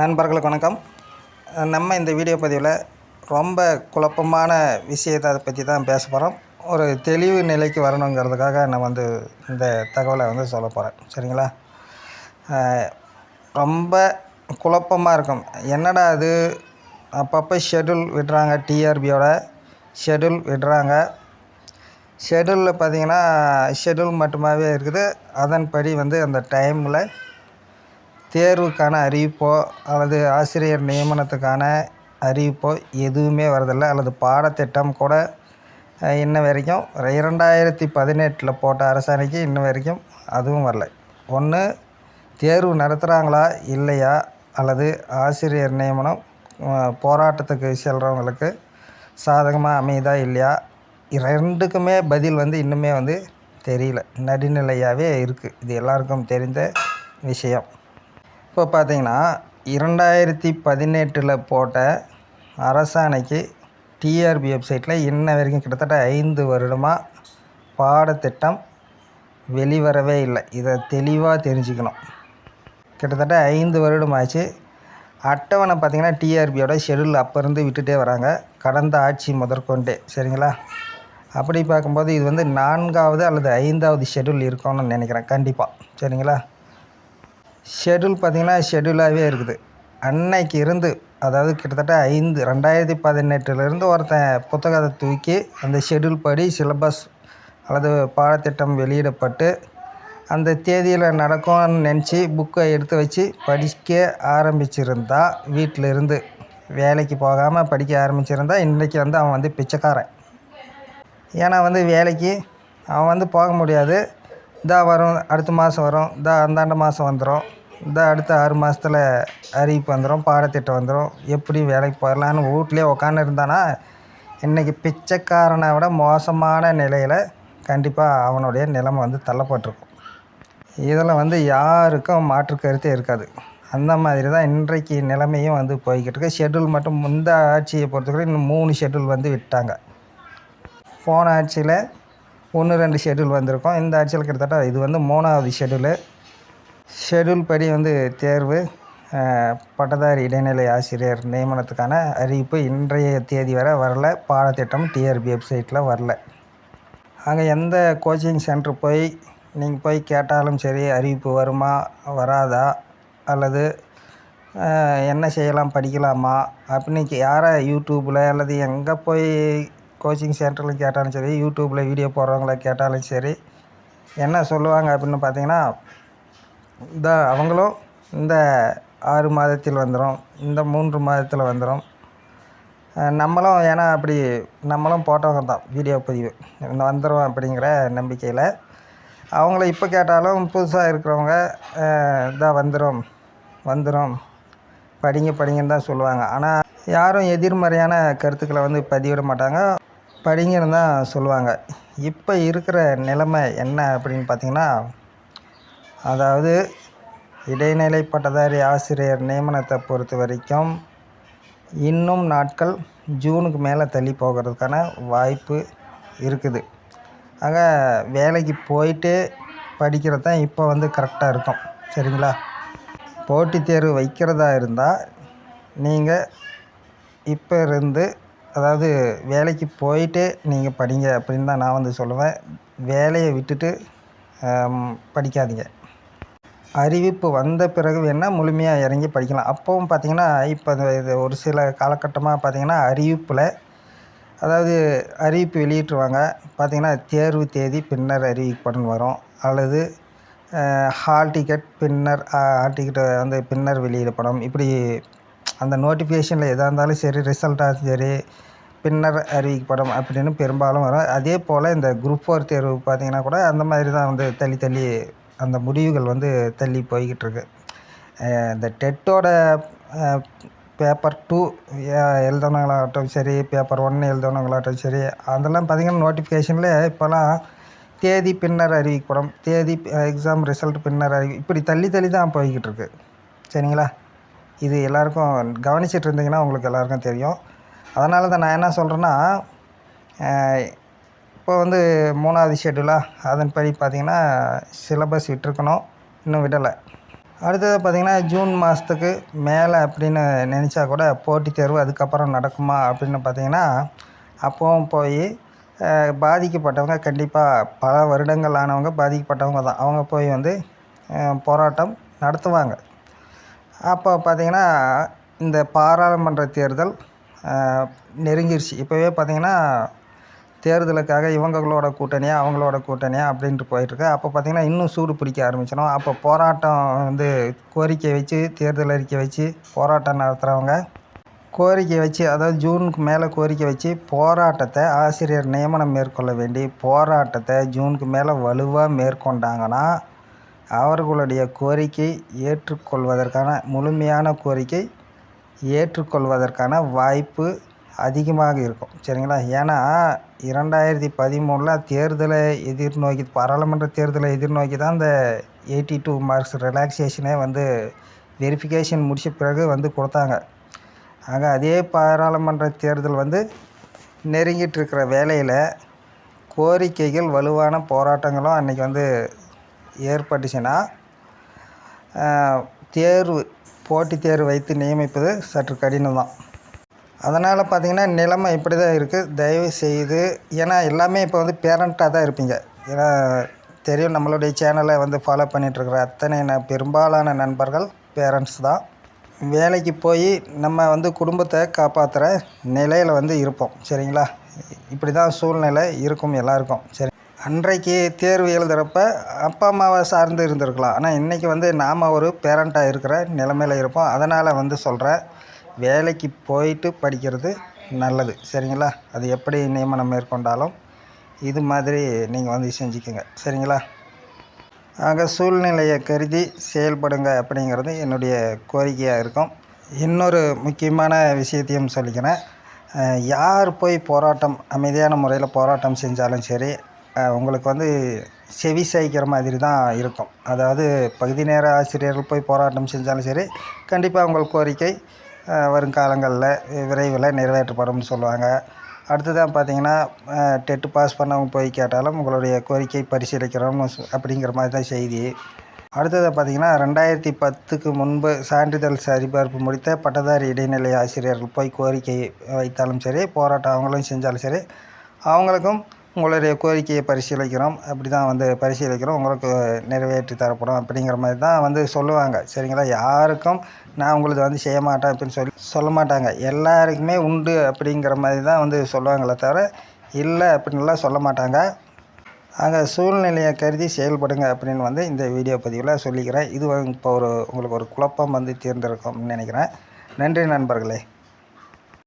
நண்பர்களுக்கு வணக்கம். நம்ம இந்த வீடியோ பதிவில் ரொம்ப குழப்பமான விஷயத்தை அதை பற்றி தான் பேச போகிறோம் ஒரு தெளிவு நிலைக்கு வரணுங்கிறதுக்காக நான் வந்து இந்த தகவலை வந்து சொல்ல போகிறேன் சரிங்களா? ரொம்ப குழப்பமாக இருக்கும். என்னடா அது? அப்பப்போ ஷெட்யூல் விடுறாங்க டிஆர்பியோட ஷெட்யூல் விடுறாங்க. ஷெட்யூலில் பார்த்தீங்கன்னா ஷெட்யூல் மட்டுமாவே இருக்குது. அதன்படி வந்து அந்த டைமில் தேர்வுக்கான அறிவிப்போ அல்லது ஆசிரியர் நியமனத்துக்கான அறிவிப்போ எதுவுமே வரதில்லை. அல்லது பாடத்திட்டம் கூட இன்ன வரைக்கும் இரண்டாயிரத்தி பதினெட்டில் போட்ட அரசாணைக்கு இன்ன வரைக்கும் அதுவும் வரல. ஒன்று தேர்வு நடத்துகிறாங்களா இல்லையா? அல்லது ஆசிரியர் நியமனம் போராட்டத்துக்கு செல்கிறவங்களுக்கு சாதகமாக அமையுதா இல்லையா? ரெண்டுக்குமே பதில் வந்து இன்னுமே வந்து தெரியல. நடுநிலையாகவே இருக்குது இது எல்லாருக்கும் தெரிந்த விஷயம். இப்போ பார்த்தீங்கன்னா இரண்டாயிரத்தி பதினெட்டில் போட்ட அரசாணைக்கு டிஆர்பி வெப்சைட்டில் இன்ன வரைக்கும் கிட்டத்தட்ட ஐந்து வருடமாக பாடத்திட்டம் வெளிவரவே இல்லை. இதை தெளிவாக தெரிஞ்சுக்கணும். கிட்டத்தட்ட ஐந்து வருடம் ஆச்சு அட்டவணை பார்த்திங்கன்னா டிஆர்பியோட ஷெடியூல் அப்போருந்து விட்டுட்டே வராங்க. கடந்த ஆட்சி முதற்கொண்டே. சரிங்களா? அப்படி பார்க்கும்போது இது வந்து நான்காவது அல்லது ஐந்தாவது ஷெடியூல் இருக்கணும்னு நினைக்கிறேன். கண்டிப்பாக சரிங்களா? ஷெட்யூல் பார்த்திங்கன்னா ஷெட்யூலாகவே இருக்குது. அன்னைக்கு இருந்து அதாவது கிட்டத்தட்ட ஐந்து ரெண்டாயிரத்தி பதினெட்டுலேருந்து ஒருத்தன் புத்தகத்தை தூக்கி அந்த ஷெட்யூல் படி சிலபஸ் அல்லது பாடத்திட்டம் வெளியிடப்பட்டு அந்த தேதியில் நடக்கும்னு நினச்சி புக்கை எடுத்து வச்சு படிக்க ஆரம்பிச்சிருந்தா வீட்டில் இருந்து வேலைக்கு போகாமல் படிக்க ஆரம்பிச்சிருந்தா இன்றைக்கி வந்து அவன் வந்து பிச்சைக்காரன். ஏன்னா வந்து வேலைக்கு அவன் வந்து போக முடியாது. இதா வரும் அடுத்த மாதம் வரும் இதா அந்தாண்ட மாதம் வந்துடும் இந்த அடுத்த ஆறு மாதத்துல அறிவிப்பு வந்துடும் பாடத்திட்டம் வந்துடும் எப்படி வேலைக்கு போயிடலான்னு வீட்லேயே உக்காந்து இருந்தானா இன்றைக்கி பிச்சைக்காரனை விட மோசமான நிலையில் கண்டிப்பாக அவனுடைய நிலைமை வந்து தள்ளப்பட்டிருக்கும். இதில் வந்து யாருக்கும் மாற்று கருத்தே இருக்காது. அந்த மாதிரி தான் இன்றைக்கு நிலைமையும் வந்து போய்கிட்டு இருக்கு. ஷெட்யூல் மட்டும் இந்த ஆட்சியை பொறுத்தவரை இன்னும் மூணு ஷெட்யூல் வந்து விட்டாங்க. போன ஆட்சியில் ஒன்று ரெண்டு ஷெட்யூல் வந்திருக்கும். இந்த ஆட்சியில் கிட்டத்தட்ட இது வந்து மூணாவது ஷெட்யூலு ஷெட்யூல் படி வந்து தேர்வு பட்டதாரி இடைநிலை ஆசிரியர் நியமனத்துக்கான அறிவிப்பு இன்றைய தேதி வரை வரல. பாடத்திட்டம் டிஆர்பி வெப்சைட்டில் வரல. அங்கே எந்த கோச்சிங் சென்டர் போய் நீங்கள் போய் கேட்டாலும் சரி அறிவிப்பு வருமா வராதா? அல்லது என்ன செய்யலாம் படிக்கலாமா? அப்படின்னு யாரை யூடியூப்பில் அல்லது எங்கே போய் கோச்சிங் சென்டரில் கேட்டாலும் சரி யூடியூப்பில் வீடியோ போடுறவங்கள கேட்டாலும் சரி என்ன சொல்லுவாங்க அப்படின்னு பார்த்தீங்கன்னா இதான் அவங்களும் இந்த ஆறு மாதத்தில் வந்துடும் இந்த மூன்று மாதத்தில் வந்துடும் நம்மளும் ஏன்னா அப்படி நம்மளும் போட்டவங்க தான் வீடியோ பதிவு. இந்த வந்துடும் அப்படிங்கிற நம்பிக்கையில் அவங்கள இப்போ கேட்டாலும் புதுசாக இருக்கிறவங்க இதாக வந்துடும் வந்துடும் படிங்க படிங்கன்னு தான் சொல்லுவாங்க. ஆனால் யாரும் எதிர்மறையான கருத்துக்களை வந்து பதிவிட மாட்டாங்க. படிங்கன்னு தான் சொல்லுவாங்க. இப்போ இருக்கிற நிலைமை என்ன அப்படின்னு பார்த்தீங்கன்னா அதாவது இடைநிலை பட்டதாரி ஆசிரியர் நியமனத்தை பொறுத்த வரைக்கும் இன்னும் நாட்கள் ஜூனுக்கு மேலே தள்ளி போகிறதுக்கான வாய்ப்பு இருக்குது. ஆக வேலைக்கு போயிட்டு படிக்கிறது தான் இப்போ வந்து கரெக்டாக இருக்கும். சரிங்களா? போட்டித் தேர்வு வைக்கிறதா இருந்தால் நீங்கள் இப்போ இருந்து அதாவது வேலைக்கு போயிட்டு நீங்கள் படிங்க அப்படின்னு தான் நான் வந்து சொல்லுவேன். வேலையை விட்டுட்டு படிக்காதீங்க. அறிவிப்பு வந்த பிறகு வேணால் முழுமையாக இறங்கி படிக்கலாம். அப்போவும் பார்த்தீங்கன்னா இப்போ இது- இது ஒரு சில காலகட்டமாக பார்த்தீங்கன்னா அறிவிப்பில் அதாவது அறிவிப்பு வெளியிட்டுருவாங்க. பார்த்திங்கன்னா தேர்வு தேதி பின்னர் அறிவிப்படன் வரும். அல்லது ஹால் டிக்கெட் பின்னர் ஹால் டிக்கெட் வந்து பின்னர் வெளியிடப்படும். இப்படி அந்த நோட்டிஃபிகேஷனில் எதாக இருந்தாலும் சரி ரிசல்ட்டாக சரி பின்னர் அறிவிக்கப்படும் அப்படின்னு பெரும்பாலும் வரும். அதே போல் இந்த குரூப் ஃபோர் தேர்வு பார்த்தீங்கன்னா கூட அந்த மாதிரி தான் வந்து தள்ளி தள்ளி அந்த முடிவுகள் வந்து தள்ளி போய்கிட்டு இருக்கு இந்த டெட்டோட பேப்பர் டூ எழுதுனவங்களாகட்டும் சரி பேப்பர் ஒன்று எழுதுனவங்களாகட்டும் சரி அதெல்லாம் பார்த்திங்கன்னா நோட்டிஃபிகேஷனில் இப்போலாம் தேதி பின்னர் அறிவிக்கப்படும். தேதி எக்ஸாம் ரிசல்ட் பின்னர் அறிவி இப்படி தள்ளி தள்ளி தான் போய்கிட்டு இருக்கு சரிங்களா? இது எல்லாருக்கும் கவனிச்சிட்டு இருந்தீங்கன்னா உங்களுக்கு எல்லாருக்கும் தெரியும். அதனால தான் நான் என்ன சொல்கிறேன்னா இப்போ வந்து மூணாவது ஷெட்யூலாக அதன்படி பார்த்திங்கன்னா சிலபஸ் விட்டுருக்கணும் இன்னும் விடலை. அடுத்தது பார்த்திங்கன்னா ஜூன் மாதத்துக்கு மேலே அப்படின்னு நினச்சா கூட போட்டித் தேர்வு அதுக்கப்புறம் நடக்குமா அப்படின்னு பார்த்திங்கன்னா அப்போவும் போய் பாதிக்கப்பட்டவங்க கண்டிப்பாக பல வருடங்கள் ஆனவங்க பாதிக்கப்பட்டவங்க தான். அவங்க போய் வந்து போராட்டம் நடத்துவாங்க. அப்போ பார்த்திங்கன்னா இந்த பாராளுமன்ற தேர்தல் நெருங்கிருச்சு. இப்போவே பார்த்திங்கன்னா தேர்தலுக்காக இவங்களோட கூட்டணியாக அவங்களோட கூட்டணியாக அப்படின்ட்டு போயிட்டுருக்கு. அப்போ பார்த்திங்கன்னா இன்னும் சூடு பிடிக்க ஆரம்பிச்சிடும். அப்போ போராட்டம் வந்து கோரிக்கை வச்சு தேர்தல் அறிக்கை வச்சு போராட்டம் நடத்துகிறவங்க கோரிக்கை வச்சு அதாவது ஜூனுக்கு மேலே கோரிக்கை வச்சு போராட்டத்தை ஆசிரியர் நியமனம் மேற்கொள்ள வேண்டி போராட்டத்தை ஜூனுக்கு மேலே வலுவாக மேற்கொண்டாங்கன்னா அவர்களுடைய கோரிக்கை ஏற்றுக்கொள்வதற்கான முழுமையான கோரிக்கை ஏற்றுக்கொள்வதற்கான வாய்ப்பு அதிகமாக இருக்கும். சரிங்களா? ஏன்னா இரண்டாயிரத்தி பதிமூணில் தேர்தலை எதிர்நோக்கி பாராளுமன்ற தேர்தலை எதிர்நோக்கி தான் இந்த எயிட்டி டூ மார்க்ஸ் ரிலாக்ஸேஷனே வந்து வெரிஃபிகேஷன் முடித்த பிறகு வந்து கொடுத்தாங்க. ஆக அதே பாராளுமன்ற தேர்தல் வந்து நெருங்கிட்டு இருக்கிற வேலையில் கோரிக்கைகள் வலுவான போராட்டங்களும் அன்றைக்கி வந்து ஏற்பட்டுச்சுன்னா தேர்வு போட்டித் தேர்வு வைத்து நியமிப்பது சற்று கடினம் தான் அதனால் பார்த்திங்கன்னா நிலைமை இப்படி தான் இருக்குது தயவு செய்து ஏன்னா எல்லாமே இப்போ வந்து பேரண்ட்டாக தான் இருப்பீங்க. ஏன்னா தெரியும் நம்மளுடைய சேனலை வந்து ஃபாலோ பண்ணிகிட்ருக்குற அத்தனை பெரும்பாலான நண்பர்கள் பேரண்ட்ஸ் தான். வேலைக்கு போய் நம்ம வந்து குடும்பத்தை காப்பாற்றுற நிலையில் வந்து இருப்போம். சரிங்களா? இப்படி தான் சூழ்நிலை இருக்கும் எல்லாருக்கும். சரி. அன்றைக்கு தேர்வு எழுதுகிறப்ப அப்பா அம்மாவை சார்ந்து இருந்திருக்கலாம். ஆனால் இன்றைக்கி வந்து நாம் ஒரு பேரண்ட்டாக இருக்கிற நிலமையில் இருப்போம். அதனால் வந்து சொல்கிறேன் வேலைக்கு போயிட்டு படிக்கிறது நல்லது. சரிங்களா? அது எப்படி நியமனம் மேற்கொண்டாலும் இது மாதிரி நீங்கள் வந்து செஞ்சுக்கோங்க. சரிங்களா? ஆக சூழ்நிலையை கருதி செயல்படுங்க அப்படிங்கிறது என்னுடைய கோரிக்கையாக இருக்கும். இன்னொரு முக்கியமான விஷயத்தையும் சொல்லிக்கிறேன். யார் போய் போராட்டம் அமைதியான முறையில் போராட்டம் செஞ்சாலும் சரி உங்களுக்கு வந்து செவி சாய்க்கிற மாதிரி தான் இருக்கும். அதாவது பகுதி நேர ஆசிரியர்கள் போய் போராட்டம் செஞ்சாலும் சரி கண்டிப்பாக உங்கள் கோரிக்கை வருங்காலங்களில் விரைவில் நிறைவேற்றப்படும்னு சொல்லுவாங்க. அடுத்ததாக பார்த்தீங்கன்னா டெட்டு பாஸ் பண்ணவங்க போய் கேட்டாலும் உங்களுடைய கோரிக்கை பரிசீலிக்கிறோம்னு அப்படிங்கிற மாதிரி தான் செய்தி. அடுத்தது பார்த்தீங்கன்னா ரெண்டாயிரத்தி பத்துக்கு முன்பு சான்றிதழ் சரிபார்ப்பு முடித்த பட்டதாரி இடைநிலை ஆசிரியர்கள் போய் கோரிக்கை வைத்தாலும் சரி போராட்டம் அவங்களும் செஞ்சாலும் சரி அவங்களுக்கும் உங்களுடைய கோரிக்கையை பரிசீலிக்கிறோம். அப்படி தான் வந்து பரிசீலிக்கிறோம். உங்களுக்கு நிறைவேற்றி தரப்படும் அப்படிங்கிற மாதிரி தான் வந்து சொல்லுவாங்க. சரிங்களா? யாருக்கும் நான் உங்களுக்கு வந்து செய்ய மாட்டேன் அப்படின்னு சொல்லி சொல்ல மாட்டாங்க. எல்லாருக்குமே உண்டு அப்படிங்கிற மாதிரி தான் வந்து சொல்லுவாங்களே தவிர இல்லை அப்படின்லாம் சொல்ல மாட்டாங்க. ஆக சூழ்நிலையை கருதி செயல்படுங்க அப்படின்னு வந்து இந்த வீடியோ பதிவில் சொல்லிக்கிறேன். இது இப்போ ஒரு உங்களுக்கு ஒரு குழப்பம் வந்து தீர்ந்திருக்கும்னு நினைக்கிறேன். நன்றி நண்பர்களே.